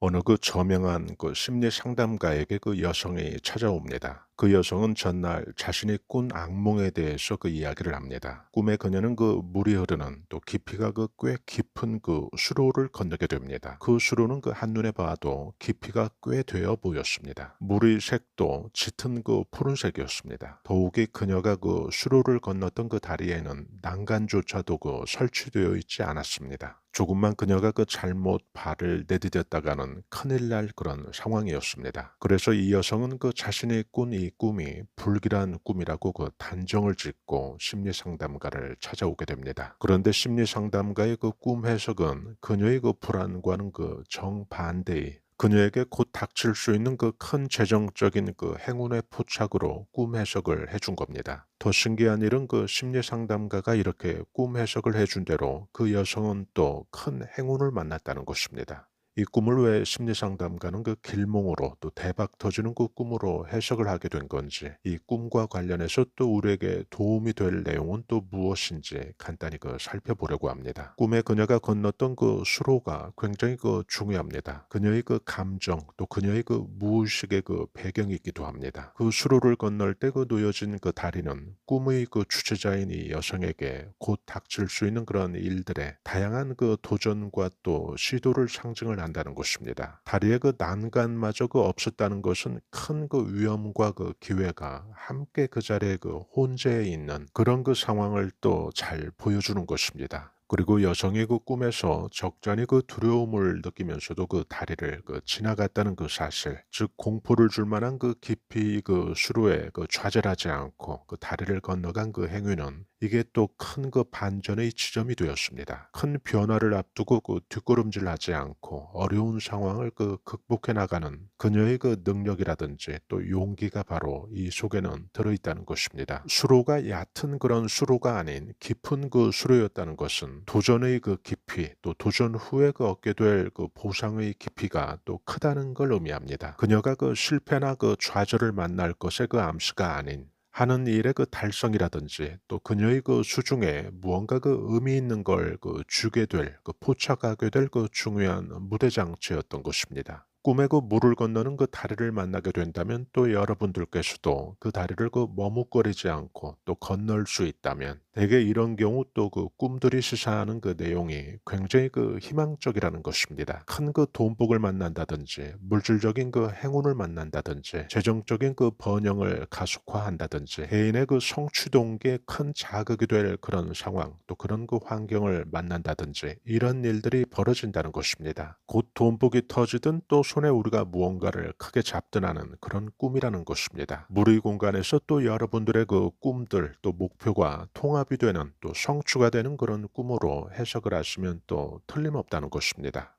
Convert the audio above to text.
어느 그 저명한 그 심리 상담가에게 그 여성이 찾아옵니다. 그 여성은 전날 자신이 꾼 악몽에 대해서 그 이야기를 합니다. 꿈에 그녀는 그 물이 흐르는 또 깊이가 그 꽤 깊은 그 수로를 건너게 됩니다. 그 수로는 그 한눈에 봐도 깊이가 꽤 되어 보였습니다. 물의 색도 짙은 그 푸른색이었습니다. 더욱이 그녀가 그 수로를 건넜던 그 다리에는 난간조차도 그 설치되어 있지 않았습니다. 조금만 그녀가 그 잘못 발을 내디뎠다가는 큰일 날 그런 상황이었습니다. 그래서 이 여성은 그 자신이 꾼이 꿈이 불길한 꿈이라고 그 단정을 짓고 심리 상담가를 찾아오게 됩니다. 그런데 심리 상담가의 그 꿈 해석은 그녀의 그 불안과는 그 정반대의 그녀에게 곧 닥칠 수 있는 그 큰 재정적인 그 행운의 포착으로 꿈 해석을 해준 겁니다. 더 신기한 일은 그 심리 상담가가 이렇게 꿈 해석을 해준 대로 그 여성은 또 큰 행운을 만났다는 것입니다. 이 꿈을 왜 심리 상담가는 그 길몽으로 또 대박 터지는 그 꿈으로 해석을 하게 된 건지 이 꿈과 관련해서 또 우리에게 도움이 될 내용은 또 무엇인지 간단히 그 살펴보려고 합니다. 꿈에 그녀가 건넜던 그 수로가 굉장히 그 중요합니다. 그녀의 그 감정 또 그녀의 그 무의식의 그 배경이기도 합니다. 그 수로를 건널 때 그 놓여진 그 다리는 꿈의 그 주체자인 이 여성에게 곧 닥칠 수 있는 그런 일들의 다양한 그 도전과 또 시도를 상징을 한다는 것입니다. 다리의 그 난간마저 그 없었다는 것은 큰 그 위험과 그 기회가 함께 그 자리에 그 혼재해 있는 그런 그 상황을 또 잘 보여주는 것입니다. 그리고 여성이 그 꿈에서 적잖이 그 두려움을 느끼면서도 그 다리를 그 지나갔다는 그 사실, 즉 공포를 줄 만한 그 깊이 그 수로에 그 좌절하지 않고 그 다리를 건너간 그 행위는 이게 또 큰 그 반전의 지점이 되었습니다. 큰 변화를 앞두고 그 뒷걸음질하지 않고 어려운 상황을 그 극복해 나가는 그녀의 그 능력이라든지 또 용기가 바로 이 속에는 들어있다는 것입니다. 수로가 얕은 그런 수로가 아닌 깊은 그 수로였다는 것은 도전의 그 깊이 또 도전 후에 그 얻게 될 그 보상의 깊이가 또 크다는 걸 의미합니다. 그녀가 그 실패나 그 좌절을 만날 것의 그 암시가 아닌 하는 일의 그 달성이라든지 또 그녀의 그 수중에 무언가 그 의미 있는 걸 그 주게 될, 그 포착하게 될 그 중요한 무대 장치였던 것입니다. 꿈에 그 물을 건너는 그 다리를 만나게 된다면 또 여러분들께서도 그 다리를 그 머뭇거리지 않고 또 건널 수 있다면 대개 이런 경우 또 그 꿈들이 시사하는 그 내용이 굉장히 그 희망적이라는 것입니다. 큰 그 돈복을 만난다든지 물질적인 그 행운을 만난다든지 재정적인 그 번영을 가속화한다든지 개인의 그 성취 동기에 큰 자극이 될 그런 상황 또 그런 그 환경을 만난다든지 이런 일들이 벌어진다는 것입니다. 곧 돈복이 터지든 또 손에 우리가 무언가를 크게 잡든 하는 그런 꿈이라는 것입니다. 무의 공간에서 또 여러분들의 그 꿈들 또 목표가 통합 이 되는 또 성취가 되는 그런 꿈으로 해석을 하시면 또 틀림없다는 것입니다.